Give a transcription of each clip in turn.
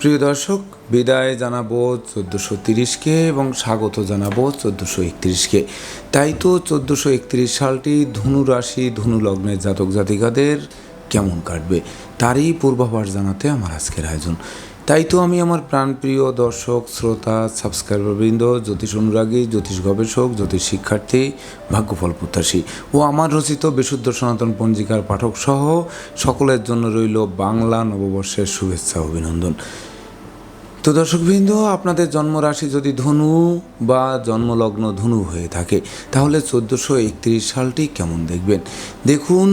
প্রিয় দর্শক, বিদায় জানাব চোদ্দোশো তিরিশকে এবং স্বাগত জানাব চোদ্দোশো একত্রিশকে। তাই তো চোদ্দোশো একত্রিশ সালটি ধনু রাশি, ধনু লগ্নের জাতক জাতিকাদের কেমন কাটবে, তারই পূর্বাভাস জানাতে আমার আজকের আয়োজন। তাই তো আমি আমার প্রাণপ্রিয় দর্শক, শ্রোতা, সাবস্ক্রাইবারবৃন্দ, জ্যোতিষ অনুরাগী, জ্যোতিষ গবেষক, জ্যোতিষ শিক্ষার্থী, ভাগ্যফল প্রত্যাশী ও আমার রচিত বিশুদ্ধ সনাতন পঞ্জিকার পাঠক সহ সকলের জন্য রইল বাংলা নববর্ষের শুভেচ্ছা অভিনন্দন। তো দর্শকবৃন্দ, আপনাদের জন্মরাশি যদি ধনু বা জন্মলগ্ন ধনু হয়ে থাকে, তাহলে চোদ্দোশো একত্রিশ সালটি কেমন দেখবেন? দেখুন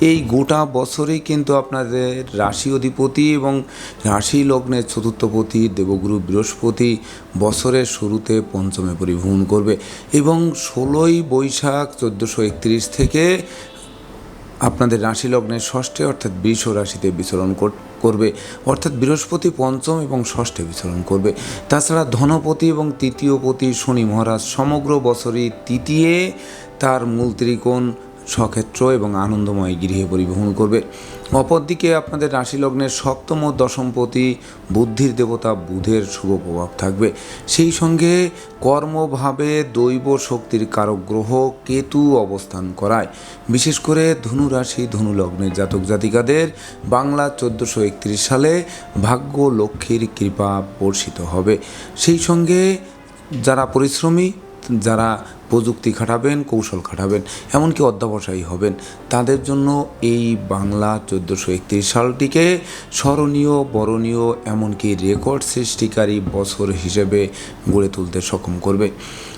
এই গোটা বছরেই কিন্তু আপনাদের রাশি অধিপতি এবং রাশি লগ্নের চতুর্থপতি, দেবগুরু বৃহস্পতি বছরের শুরুতে পঞ্চমে পরিভ্রমণ করবে এবং ষোলোই বৈশাখ চোদ্দোশো একত্রিশ থেকে আপনাদের রাশি লগ্নের ষষ্ঠে অর্থাৎ বৃষ রাশিতে বিচরণ কর- করবে। অর্থাৎ বৃহস্পতি পঞ্চম এবং ষষ্ঠে বিচরণ করবে। তাছাড়া ধনপতি এবং তৃতীয়পতি শনি মহারাজ সমগ্র বছরই তৃতীয় তার মূল ত্রিকোণ সক্ষেত্র এবং আনন্দময় গৃহে পরিবহন করবে। অপরদিকে আপনাদের রাশি লগ্নের সপ্তম দশমপতি বুদ্ধির দেবতা বুধের শুভ প্রভাব থাকবে। সেই সঙ্গে কর্মভাবে দৈব শক্তির কারক গ্রহ কেতু অবস্থান করায়। বিশেষ করে ধনু রাশি ধনু লগ্নের জাতক জাতিকাদের বাংলা চোদ্দোশো একত্রিশ সালে ভাগ্য লক্ষ্মীর কৃপা বর্ষিত হবে। সেই সঙ্গে যারা পরিশ্রমী, যারা প্রযুক্তি খাটাবেন, কৌশল খাটাবেন, এমনকি অধ্যাবসায়ী হবেন। তাদের জন্য এই বাংলা চোদ্দোশো একত্রিশ সালটিকে স্মরণীয়, বরণীয়, এমনকি রেকর্ড সৃষ্টিকারী বছর হিসেবে গড়ে তুলতে সক্ষম করবে।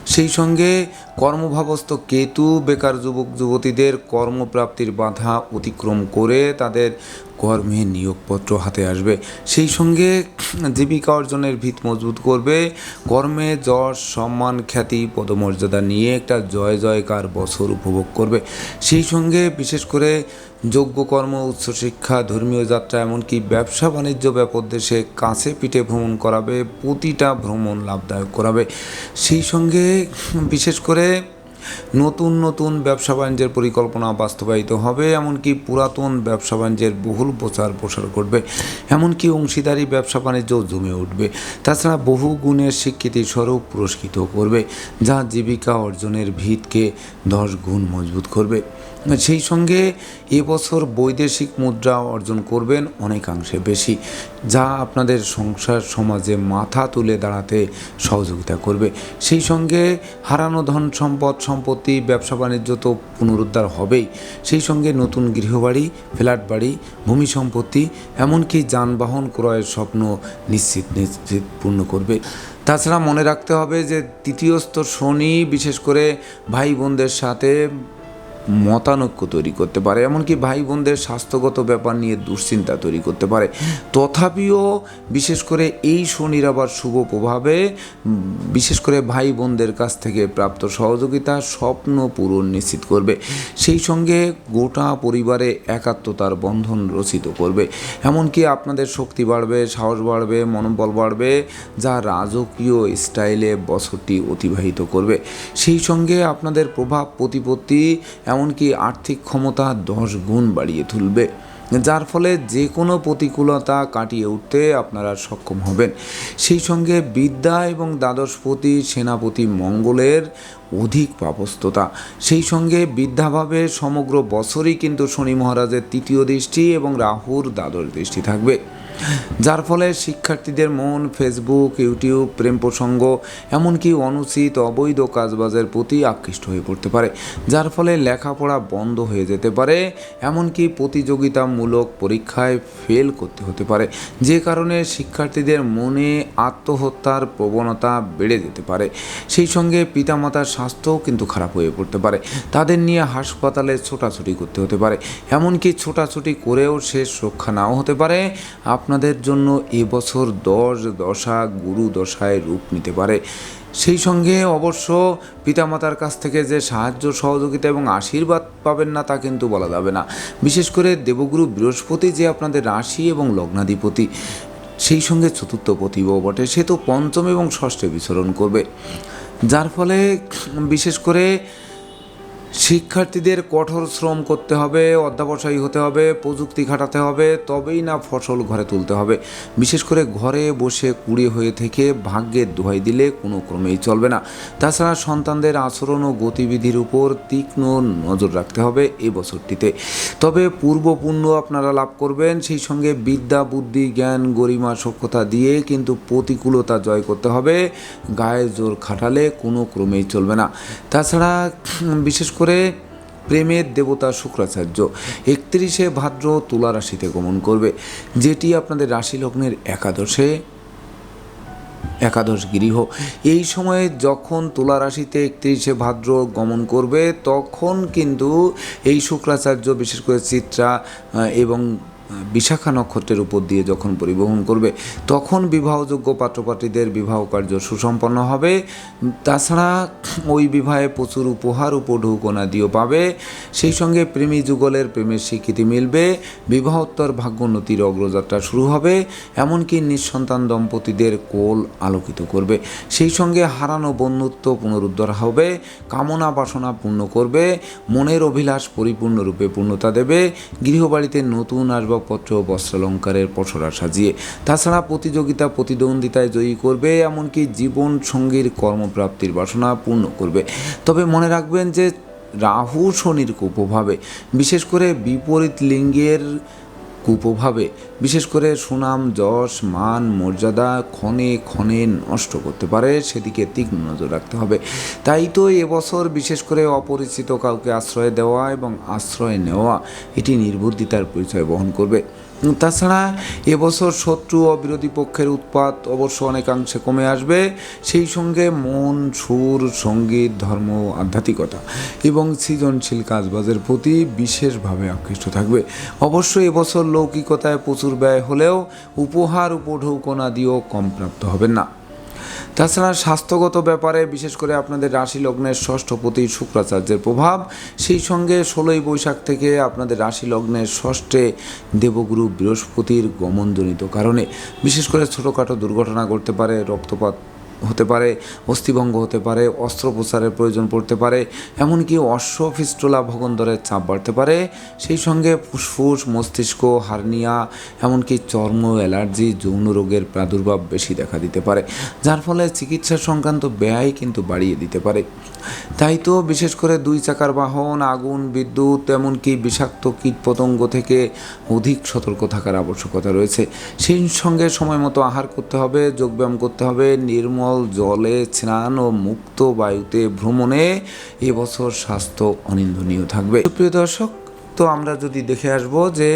সেই সঙ্গে কর্মভাবস্থ কেতু বেকার যুবক যুবতীদের কর্মপ্রাপ্তির বাধা অতিক্রম করে তাদের কর্মে নিয়োগপত্র হাতে আসবে। সেই সঙ্গে জীবিকা অর্জনের ভিত মজবুত করবে। কর্মে যশ, সম্মান, খ্যাতি, পদমর্যাদা নিয়ে একটা জয় জয়কার বছর উপভোগ করবে। সেই সঙ্গে বিশেষ করে যোগ্য কর্ম উচ্চশিক্ষা ধর্মীয় যাত্রা, এমনকি ব্যবসা বাণিজ্য ব্যাপক দেশে কাছে পিঠে ভ্রমণ করাবে, প্রতিটা ভ্রমণ লাভদায়ক করাবে। সেই সঙ্গে বিশেষ করে নতুন নতুন ব্যবসা বাণিজ্যের পরিকল্পনা বাস্তবায়িত হবে, এমনকি পুরাতন ব্যবসা বাণিজ্যের বহুল প্রচার প্রসার ঘটবে, এমনকি অংশীদারি ব্যবসা বাণিজ্য জমে উঠবে। তাছাড়া বহু গুণের স্বীকৃতি স্বরূপ পুরস্কৃত করবে, যা জীবিকা অর্জনের ভিতকে দশ গুণ মজবুত করবে। সেই সঙ্গে এবছর বৈদেশিক মুদ্রা অর্জন করবেন অনেকাংশে বেশি, যা আপনাদের সংসার সমাজে মাথা তুলে দাঁড়াতে সহযোগিতা করবে। সেই সঙ্গে হারানো ধন সম্পদ, সম্পত্তি, ব্যবসা বাণিজ্য তো পুনরুদ্ধার হবেই। সেই সঙ্গে নতুন গৃহবাড়ি, ফ্ল্যাট বাড়ি, ভূমি সম্পত্তি, এমনকি যানবাহন ক্রয়ের স্বপ্ন নিশ্চিত নিশ্চিত পূর্ণ করবে। তাছাড়া মনে রাখতে হবে যে তৃতীয়স্থ শনি, বিশেষ করে ভাই বোনদের সাথে মতানৈক্য তৈরি করতে পারে, এমনকি ভাই বোনদের স্বাস্থ্যগত ব্যাপার নিয়ে দুশ্চিন্তা তৈরি করতে পারে। তথাপিও বিশেষ করে এই শনির আবার শুভ প্রভাবে বিশেষ করে ভাই বোনদের কাছ থেকে প্রাপ্ত সহযোগিতা স্বপ্ন পূরণ নিশ্চিত করবে। সেই সঙ্গে গোটা পরিবারে একাত্মতার বন্ধন রচিত করবে। এমনকি আপনাদের শক্তি বাড়বে, সাহস বাড়বে, মনোবল বাড়বে, যা রাজকীয় স্টাইলে বছরটি অতিবাহিত করবে। সেই সঙ্গে আপনাদের প্রভাব, প্রতিপত্তি এমনকি আর্থিক ক্ষমতা দশ গুণ বাড়িয়ে তুলবে, যার ফলে যে কোনো প্রতিকূলতা কাটিয়ে উঠতে আপনারা সক্ষম হবেন। সেই সঙ্গে বিদ্যা এবং দ্বাদশপতি সেনাপতি মঙ্গলের অধিক পাপস্ততা সেই সঙ্গে বিদ্যাভাবে সমগ্র বছরই কিন্তু শনি মহারাজের তৃতীয় দৃষ্টি এবং রাহুর দ্বাদশ দৃষ্টি থাকবে। যার ফলে শিক্ষার্থীদের মন ফেসবুক ইউটিউব প্রেম প্রসঙ্গ, এমনকি অনুচিত অবৈধ কাজবাজের প্রতি আকৃষ্ট হয়ে পড়তে পারে, যার ফলে লেখাপড়া বন্ধ হয়ে যেতে পারে, এমনকি প্রতিযোগিতামূলক পরীক্ষায় ফেল করতে হতে পারে, যে কারণে শিক্ষার্থীদের মনে আত্মহত্যার প্রবণতা বেড়ে যেতে পারে। সেই সঙ্গে পিতামাতার স্বাস্থ্যও কিন্তু খারাপ হয়ে পড়তে পারে, তাদের নিয়ে হাসপাতালে ছোটাছুটি করতে হতে পারে, এমনকি ছোটাছুটি করেও শেষ রক্ষা নাও হতে পারে আপনাদের জন্য এবছর দশ দশা গুরু দশায় রূপ নিতে পারে। সেই সঙ্গে অবশ্য পিতামাতার কাছ থেকে যে সাহায্য, সহযোগিতা এবং আশীর্বাদ পাবেন না তা কিন্তু বলা যাবে না। বিশেষ করে দেবগুরু বৃহস্পতি যে আপনাদের রাশি এবং লগ্নাধিপতি, সেই সঙ্গে চতুর্থ পতিও বটে। সে তো পঞ্চম এবং ষষ্ঠে বিচরণ করবে। যার ফলে, বিশেষ করে শিক্ষার্থীদের কঠোর শ্রম করতে হবে, অধ্যাবসায়ী হতে হবে, প্রযুক্তি খাটাতে হবে, তবেই না ফসল ঘরে তুলতে হবে। বিশেষ করে ঘরে বসে কুড়ে হয়ে থেকে ভাগ্যের দোহাই দিলে কোনো ক্রমেই চলবে না। তাছাড়া সন্তানদের আচরণ ও গতিবিধির উপর তীক্ষ্ণ নজর রাখতে হবে এই বছরটিতে। তবে পূর্ব পুণ্য আপনারা লাভ করবেন, সেই সঙ্গে বিদ্যা, বুদ্ধি, জ্ঞান, গরিমা সক্ষতা দিয়ে কিন্তু প্রতিকূলতা জয় করতে হবে। গায়ে জোর খাটালে কোনো ক্রমেই চলবে না। তাছাড়া বিশেষ করে প্রেমের দেবতা শুক্রাচার্য। একত্রিশে ভাদ্র তুলা রাশিতে গমন করবে, যেটি আপনাদের রাশি লগ্নের একাদশে, একাদশ গৃহ। এই সময়ে যখন তুলা রাশিতে একত্রিশে ভাদ্র গমন করবে, তখন কিন্তু এই শুক্রাচার্য বিশেষ করে চিত্রা এবং বিশাখা নক্ষত্রের উপর দিয়ে যখন পরিবহন করবে, তখন বিবাহযোগ্য পাত্রপাত্রীদের বিবাহ কার্য সুসম্পন্ন হবে। তাছাড়া ওই বিবাহে প্রচুর উপহার উপঢৌকনা দিয়েও পাবে। সেই সঙ্গে প্রেমী যুগলের প্রেমের স্বীকৃতি মিলবে। বিবাহোত্তর ভাগ্যোন্নতির অগ্রযাত্রা শুরু হবে। এমনকি নিঃসন্তান দম্পতিদের কোল আলোকিত করবে। সেই সঙ্গে হারানো বন্ধুত্ব পুনরুদ্ধার হবে। কামনা বাসনা পূর্ণ করবে। মনের অভিলাষ পরিপূর্ণরূপে পূর্ণতা দেবে। গৃহবাড়িতে নতুন আসবাবপত্র বস্ত্রালঙ্কারের পসরা সাজিয়ে। তাছাড়া প্রতিযোগিতা, প্রতিদ্বন্দ্বিতায় জয়ী করবে, এমনকি জীবন সঙ্গীর কর্মপ্রাপ্তির বাসনা পূর্ণ করবে। তবে মনে রাখবেন যে রাহু শনির কুপ্রভাবে বিশেষ করে বিপরীত লিঙ্গের কুপ্রভাবে বিশেষ করে সুনাম, যশ, মান, মর্যাদা ক্ষণে ক্ষণে নষ্ট করতে পারে, সেদিকে তীক্ষ্ণ নজর রাখতে হবে। তাই তো এবছর বিশেষ করে অপরিচিত কাউকে আশ্রয় দেওয়া এবং আশ্রয় নেওয়া, এটি নির্বুদ্ধিতার পরিচয় বহন করবে। তাছাড়া এবছর শত্রু ও বিরোধী পক্ষের উৎপাত অবশ্য অনেকাংশে কমে আসবে, সেই সঙ্গে মন, সুর, সংগীত, ধর্ম আধ্যাত্মিকতা এবং সৃজনশীল কাজবাজের প্রতি বিশেষভাবে আকৃষ্ট থাকবে। অবশ্য এবছর লৌকিকতায় প্রচুর ব্যয় হলেও উপহার উপঢৌকনা দিয়েও কম প্রাপ্ত হবেন না। তাছাড়া স্বাস্থ্যগত ব্যাপারে বিশেষ করে আপনাদের রাশি লগ্নের ষষ্ঠপতি শুক্রাচার্যের প্রভাব, সেই সঙ্গে ষোলোই বৈশাখ থেকে আপনাদের রাশি লগ্নের ষষ্ঠে দেবগুরু বৃহস্পতির গমনজনিত কারণে বিশেষ করে ছোটোখাটো দুর্ঘটনা ঘটতে পারে, রক্তপাত হতে পারে, অস্থিভঙ্গ হতে পারে, অস্ত্রোপচারের প্রয়োজন পড়তে পারে, এমনকি অশ্ব ফিস্টুলা ভগন্দরের চাপ বাড়তে পারে। সেই সঙ্গে ফুসফুস, মস্তিষ্ক, হার্নিয়া, এমনকি চর্ম, অ্যালার্জি, যৌন রোগের প্রাদুর্ভাব বেশি দেখা দিতে পারে, যার ফলে চিকিৎসা সংক্রান্ত ব্যয় কিন্তু বাড়িয়ে দিতে পারে। তাই তো বিশেষ করে দুই চাকার বাহন, আগুন, বিদ্যুৎ, এমনকি বিষাক্ত কীটপতঙ্গ থেকে অধিক সতর্ক থাকার আবশ্যকতা রয়েছে। সেই সঙ্গে সময় মতো আহার করতে হবে, যোগব্যায়াম করতে হবে, নির্মল জলে স্নান ও মুক্ত বায়ুতে ভ্রমণে এবছর স্বাস্থ্য অনিন্দনীয় থাকবে। প্রিয় দর্শক, তো আমরা যদি দেখে আসব যে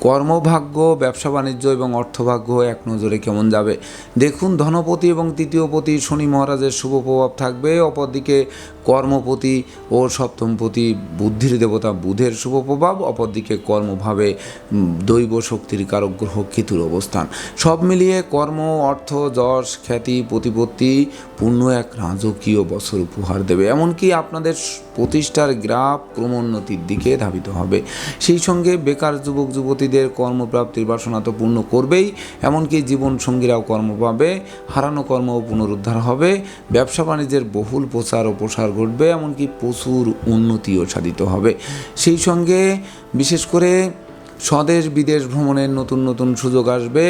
কর্মভাগ্য, ব্যবসা বাণিজ্য এবং অর্থভাগ্য এক নজরে কেমন যাবে? দেখুন, ধনপতি এবং তৃতীয়পতি শনি মহারাজের শুভ প্রভাব থাকবে। অপরদিকে কর্মপতি ও সপ্তমপতি বুদ্ধির দেবতা বুধের শুভ প্রভাব, অপরদিকে কর্মভাবে দৈব শক্তির কারক গ্রহ কেতুর অবস্থান। সব মিলিয়ে কর্ম, অর্থ, যশ, খ্যাতি, প্রতিপত্তি পূর্ণ এক রাজকীয় বছর উপহার দেবে। এমনকি আপনাদের প্রতিষ্ঠার গ্রাফ ক্রমোন্নতির দিকে ধাবিত হবে। সেই সঙ্গে বেকার যুবক যুবতীদের কর্মপ্রাপ্তির বাসনা তো পূর্ণ করবেই, এমনকি জীবন সঙ্গীরাও কর্ম পাবে, হারানো কর্মও পুনরুদ্ধার হবে, ব্যবসা বাণিজ্যের বহুল প্রচার ও প্রসার ঘটবে, এমনকি প্রচুর উন্নতিও সাধিত হবে। সেই সঙ্গে বিশেষ করে স্বদেশ বিদেশ ভ্রমণের নতুন নতুন সুযোগ আসবে,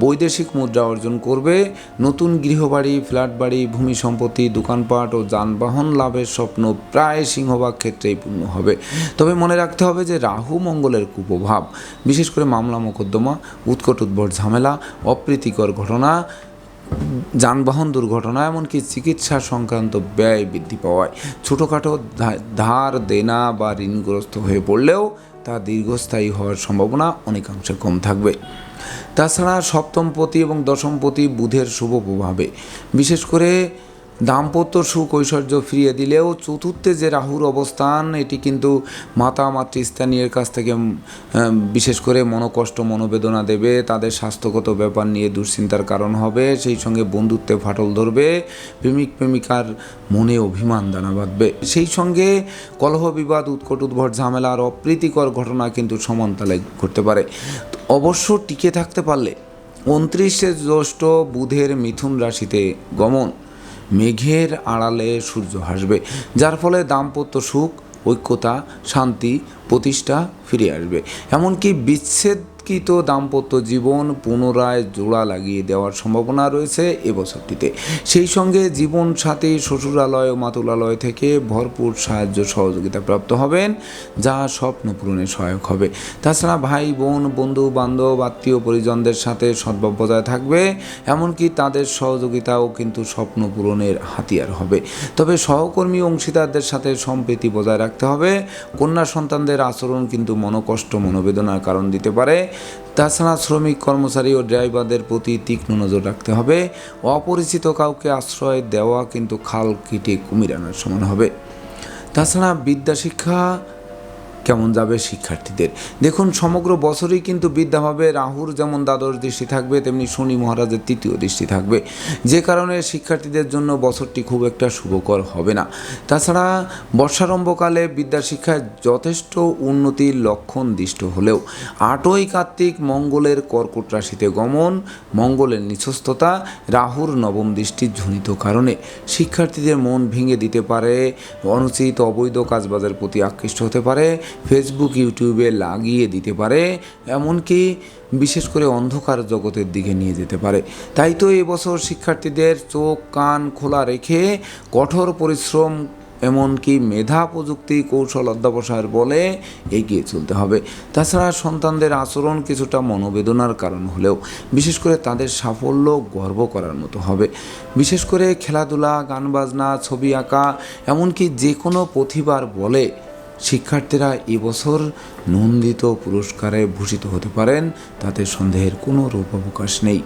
বৈদেশিক মুদ্রা অর্জন করবে, নতুন গৃহবাড়ি ফ্ল্যাট বাড়ি ভূমি সম্পত্তি, দোকানপাট ও যানবাহন লাভের স্বপ্ন প্রায় সিংহভাগ ক্ষেত্রেই পূর্ণ হবে। তবে মনে রাখতে হবে যে রাহু মঙ্গলের কুপ্রভাব, বিশেষ করে মামলা মোকদ্দমা, উৎকট উদ্ভট ঝামেলা, অপ্রীতিকর ঘটনা, যানবাহন দুর্ঘটনা, এমনকি চিকিৎসা সংক্রান্ত ব্যয় বৃদ্ধি পাওয়ায় ছোটোখাটো ধার, দেনা বা ঋণগ্রস্ত হয়ে পড়লেও তা দীর্ঘস্থায়ী হওয়ার সম্ভাবনা অনেকাংশে কম থাকবে। তাছাড়া সপ্তমপতি এবং দশমপতি বুধের শুভ প্রভাবে। বিশেষ করে দাম্পত্য সুখ ঐশ্বর্য ফিরিয়ে দিলেও চতুর্থে যে রাহুর অবস্থান, এটি কিন্তু মাতা মাতৃস্থানীয়ের কাছ থেকে বিশেষ করে মনোকষ্ট, মনোবেদনা দেবে। তাদের স্বাস্থ্যগত ব্যাপার নিয়ে দুশ্চিন্তার কারণ হবে। সেই সঙ্গে বন্ধুত্বে ফাটল ধরবে। প্রেমিক প্রেমিকার মনে অভিমান দানা বাঁধবে। সেই সঙ্গে কলহ বিবাদ, উৎকট উদ্ভট ঝামেলা আর অপ্রীতিকর ঘটনা কিন্তু সমানতালে ঘটতে পারে। অবশ্য টিকে থাকতে পারলে, উনত্রিশে জ্যৈষ্ঠ বুধের মিথুন রাশিতে গমন। মেঘের আড়ালে সূর্য হাসবে যার ফলে দাম্পত্য সুখ ঐক্যতা শান্তি প্রতিষ্ঠা ফিরে আসবে। এমনকি বিচ্ছেদকৃত দাম্পত্য জীবন পুনরায় জোড়া লাগিয়ে দেওয়ার সম্ভাবনা রয়েছে এবছরটিতে। সেই সঙ্গে জীবন সাথী, শ্বশুরালয় ও মাতুলালয় থেকে ভরপুর সাহায্য সহযোগিতা প্রাপ্ত হবেন, যা স্বপ্ন পূরণে সহায়ক হবে। তাছাড়া ভাই, বোন, বন্ধু, বান্ধব, আত্মীয় পরিজনদের সাথে সদ্ভাব বজায় থাকবে, এমনকি তাদের সহযোগিতাও কিন্তু স্বপ্ন পূরণের হাতিয়ার হবে। তবে সহকর্মী, অংশীদারদের সাথে সম্প্রীতি বজায় রাখতে হবে। কন্যা সন্তানদের আচরণ কিন্তু মনোকষ্ট, মনোবেদনার কারণ দিতে পারে। তাছাড়া শ্রমিক, কর্মচারী ও ড্রাইভারদের প্রতি তীক্ষ্ণ নজর রাখতে হবে। অপরিচিত কাউকে আশ্রয় দেওয়া কিন্তু খাল কেটে কুমির আনার সমান হবে। তাছাড়া বিদ্যা শিক্ষা কেমন যাবে শিক্ষার্থীদের। দেখুন, সমগ্র বছরই কিন্তু বিদ্যাভাবে রাহুর যেমন দ্বাদশ দৃষ্টি থাকবে, তেমনি শনি মহারাজের তৃতীয় দৃষ্টি থাকবে। যে কারণে শিক্ষার্থীদের জন্য বছরটি খুব একটা শুভকর হবে না। তাছাড়া বর্ষারম্ভকালে বিদ্যা শিক্ষায় যথেষ্ট উন্নতির লক্ষণ দৃষ্ট হলেও, আটই কার্তিক মঙ্গলের কর্কট রাশিতে গমন, মঙ্গলের নিচস্থতা রাহুর নবম দৃষ্টির ঝুনিত কারণে শিক্ষার্থীদের মন ভেঙে দিতে পারে, অনুচিত অবৈধ কাজবাজের প্রতি আকৃষ্ট হতে পারে ফেসবুক ইউটিউবে লাগিয়ে দিতে পারে, এমনকি বিশেষ করে অন্ধকার জগতের দিকে নিয়ে যেতে পারে। তাই তো এবছর শিক্ষার্থীদের চোখ, কান খোলা রেখে কঠোর পরিশ্রম, এমনকি মেধা প্রযুক্তি কৌশল অধ্যাবসায়ের বলে এগিয়ে চলতে হবে। তাছাড়া সন্তানদের আচরণ কিছুটা মনোবেদনার কারণ হলেও বিশেষ করে তাদের সাফল্য গর্ব করার মতো হবে। বিশেষ করে খেলাধুলা গান বাজনা ছবি আঁকা, এমনকি যে কোনো প্রতিভার বলে শিক্ষার্থীরা এবছর নন্দিত পুরস্কারে ভূষিত হতে পারেন, তাতে সন্দেহের কোনো রূপ অবকাশ নেই।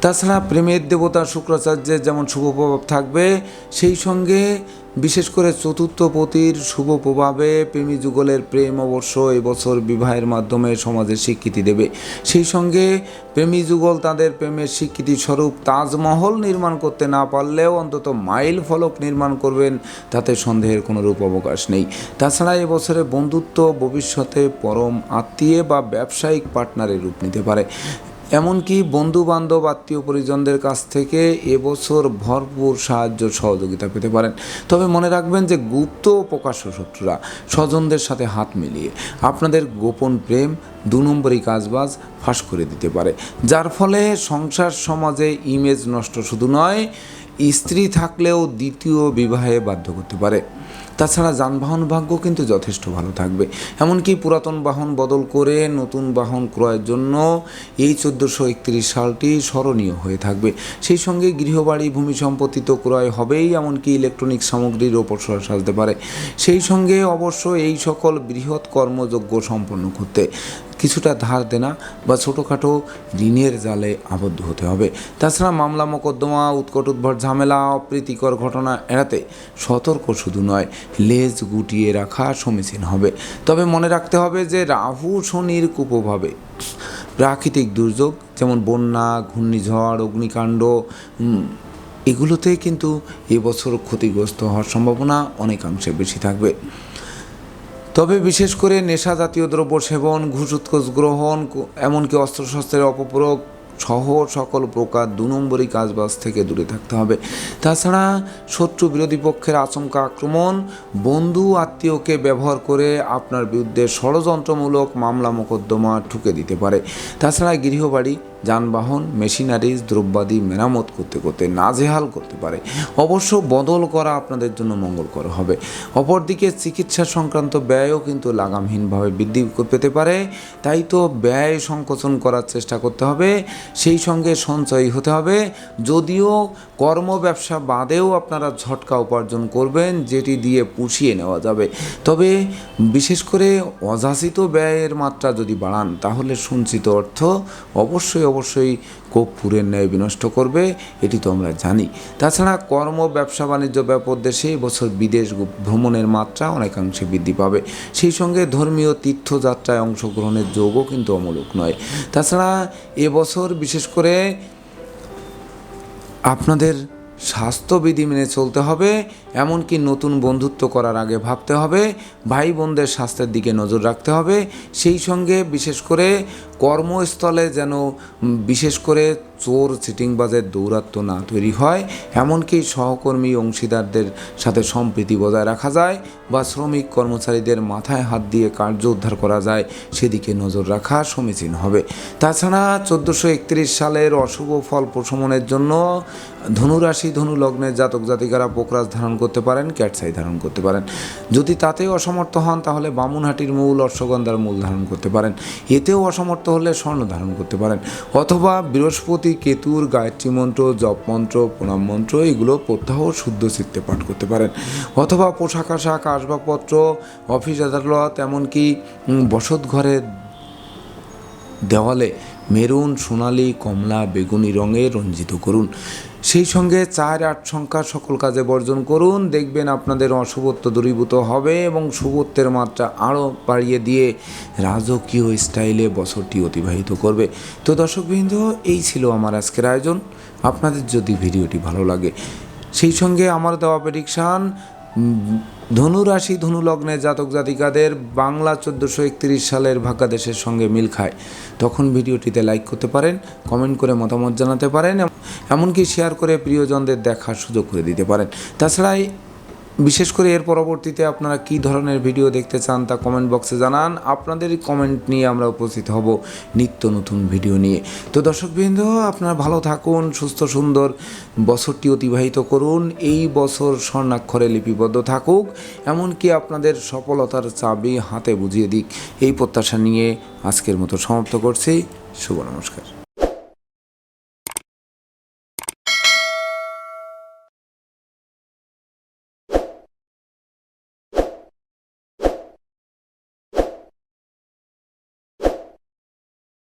তাছাড়া প্রেমের দেবতা শুক্রাচার্যের যেমন শুভ প্রভাব থাকবে, সেই সঙ্গে বিশেষ করে চতুর্থ পতির শুভ প্রভাবে প্রেমী যুগলের প্রেম অবশ্য এবছর বিবাহের মাধ্যমে সমাজে স্বীকৃতি দেবে। সেই সঙ্গে প্রেমী যুগল তাদের প্রেমের স্বীকৃতি স্বরূপ তাজমহল নির্মাণ করতে না পারলেও অন্তত মাইল ফলক নির্মাণ করবেন, তাতে সন্দেহের কোনো রূপ অবকাশ নেই। তাছাড়া এবছরে বন্ধুত্ব ভবিষ্যতে পরম আত্মীয় বা ব্যবসায়িক পার্টনারের রূপ নিতে পারে। এমনকি বন্ধু বান্ধব আত্মীয় পরিজনদের কাছ থেকে এবছর ভরপুর সাহায্য সহযোগিতা পেতে পারেন। তবে মনে রাখবেন যে গুপ্ত ও প্রকাশ্য শত্রুরা স্বজনদের সাথে হাত মিলিয়ে আপনাদের গোপন প্রেম দু নম্বরই কাজবাজ ফাঁস করে দিতে পারে। যার ফলে সংসার সমাজে ইমেজ নষ্ট শুধু নয়, স্ত্রী থাকলেও দ্বিতীয় বিবাহে বাধ্য করতে পারে। তাছাড়া যানবাহন ভাগ্য কিন্তু যথেষ্ট ভালো থাকবে। এমনকি পুরাতন বাহন বদল করে নতুন বাহন ক্রয়ের জন্য এই চোদ্দোশো একত্রিশ সালটি স্মরণীয় হয়ে থাকবে। সেই সঙ্গে গৃহবাড়ি ভূমি সম্পত্তি তো ক্রয় হবেই, এমনকি ইলেকট্রনিক সামগ্রীর ওপর সাজতে পারে। সেই সঙ্গে অবশ্য এই সকল বৃহৎ কর্মযোগ্য সম্পন্ন করতে কিছুটা ধার দেনা বা ছোটোখাটো ঋণের জালে আবদ্ধ হতে হবে। তাছাড়া মামলা, মোকদ্দমা, উৎকট উদ্ভট ঝামেলা, অপ্রীতিকর ঘটনা এড়াতে সতর্ক শুধু নয়, লেজ গুটিয়ে রাখা সমীচীন হবে। তবে মনে রাখতে হবে যে রাহু শনির কুপ্রভাবে প্রাকৃতিক দুর্যোগ, যেমন বন্যা, ঘূর্ণিঝড়, অগ্নিকাণ্ড এগুলোতে কিন্তু এবছর ক্ষতিগ্রস্ত হওয়ার সম্ভাবনা অনেকাংশে বেশি থাকবে। তবে বিশেষ করে নেশা জাতীয় দ্রব্য সেবন ঘুষ উৎকোচ গ্রহণ এমনকি অস্ত্রশস্ত্রের অপপ্রয়োগ সহ সকল প্রকার দু নম্বরই কাজবাজ থেকে দূরে থাকতে হবে। তাছাড়া শত্রু বিরোধী পক্ষের আচমকা আক্রমণ, বন্ধু আত্মীয়কে ব্যবহার করে আপনার বিরুদ্ধে ষড়যন্ত্রমূলক মামলা মোকদ্দমা ঠুকে দিতে পারে। তাছাড়া গৃহবাড়ি যানবাহন, মেশিনারিজ, দ্রব্যাদি মেরামত করতে করতে নাজেহাল করতে পারে। অবশ্য বদল করা আপনাদের জন্য মঙ্গলকর হবে। অপরদিকে চিকিৎসা সংক্রান্ত ব্যয়ও কিন্তু লাগামহীনভাবে বৃদ্ধি পেতে পারে। তাই তো ব্যয় সংকোচন করার চেষ্টা করতে হবে। সেই সঙ্গে সঞ্চয়ী হতে হবে। যদিও কর্ম ব্যবসা বাদেও আপনারা ঝটকা উপার্জন করবেন, যেটি দিয়ে পুষিয়ে নেওয়া যাবে। তবে বিশেষ করে অযাচিত ব্যয়ের মাত্রা যদি বাড়ান, তাহলে সঞ্চিত অর্থ অবশ্যই অবশ্যই কর্পূরের ন্যায় বিনষ্ট করবে, এটি তো আমরা জানি। তাছাড়া কর্ম, ব্যবসা, বাণিজ্য, ব্যাপক দেশে এবছর বিদেশ ভ্রমণের মাত্রা অনেকাংশে বৃদ্ধি পাবে। সেই সঙ্গে ধর্মীয় তীর্থযাত্রায় অংশগ্রহণের যোগও কিন্তু অমূলক নয়। তাছাড়া এবছর বিশেষ করে আপনাদের স্বাস্থ্যবিধি মেনে চলতে হবে, এমনকি নতুন বন্ধুত্ব করার আগে ভাবতে হবে ভাই বোনদের স্বাস্থ্যের দিকে নজর রাখতে হবে। সেই সঙ্গে বিশেষ করে কর্মস্থলে যেন বিশেষ করে চোর চিটিংবাজের দৌরাত্ম না তৈরি হয়, এমনকি সহকর্মী অংশীদারদের সাথে সম্প্রীতি বজায় রাখা যায় বা শ্রমিক কর্মচারীদের মাথায় হাত দিয়ে কার্য উদ্ধার করা যায়, সেদিকে নজর রাখা সমীচীন হবে। তাছাড়া চোদ্দোশো একত্রিশ সালের অশুভ ফল প্রশমনের জন্য ধনুরাশি ধনু লগ্নের জাতক জাতিকারা পোকরাজ ধারণ করতে পারেন, ক্যাটসাই ধারণ করতে পারেন। যদি তাতেও অসমর্থ হন, তাহলে বামুনহাটির মূল অশ্বগন্ধার মূল ধারণ করতে পারেন। এতেও অসমর্থ হলে স্বর্ণ ধারণ করতে পারেন। অথবা বৃহস্পতি, কেতুর, গায়ত্রী মন্ত্র, জপ মন্ত্র, প্রণাম মন্ত্র, এগুলো প্রত্যাহ শুদ্ধ চিত্তে পাঠ করতে পারেন। অথবা পোশাক আশাক, আসবাবপত্র, অফিস আদালত, এমনকি বসত ঘরে দেওয়ালে মেরুন, সোনালি, কমলা, বেগুনি রঙে রঞ্জিত করুন। সেই সঙ্গে চার আট সংখ্যা সকল কাজে বর্জন করুন। দেখবেন আপনাদের অশুভত্ব দূরীভূত হবে এবং শুভত্বের মাত্রা আরও বাড়িয়ে দিয়ে রাজকীয় স্টাইলে বছরটি অতিবাহিত করবে। তো দর্শকবৃন্দ, এই ছিল আমার আজকের আয়োজন। আপনাদের যদি ভিডিওটি ভালো লাগে, সেই সঙ্গে আমার দেওয়া প্রেডিকশান ধনু রাশি ধনু লগ্নে জাতক জাতিকাদের বাংলা চোদ্দোশো একত্রিশ সালের ভাগ্যাদেশের সঙ্গে মিল খায়। তখন ভিডিওটিতে লাইক করতে পারেন কমেন্ট করে মতামত জানাতে পারেন, এমনকি শেয়ার করে প্রিয়জনদের দেখার সুযোগ করে দিতে পারেন। তাছাড়া বিশেষ করে এর পরবর্তীতে আপনারা কী ধরনের ভিডিও দেখতে চান তা কমেন্ট বক্সে জানান। আপনাদের কমেন্ট নিয়ে আমরা উপস্থিত হব নিত্য নতুন ভিডিও নিয়ে। তো দর্শকবৃন্দ, আপনারা ভালো থাকুন, সুস্থ, সুন্দর বছরটি অতিবাহিত করুন। এই বছর স্বর্ণাক্ষরে লিপিবদ্ধ থাকুক, এমনকি আপনাদের সফলতার চাবি হাতে বুঝিয়ে দিক। এই প্রত্যাশা নিয়ে আজকের মতো সমাপ্ত করছি। শুভ নমস্কার।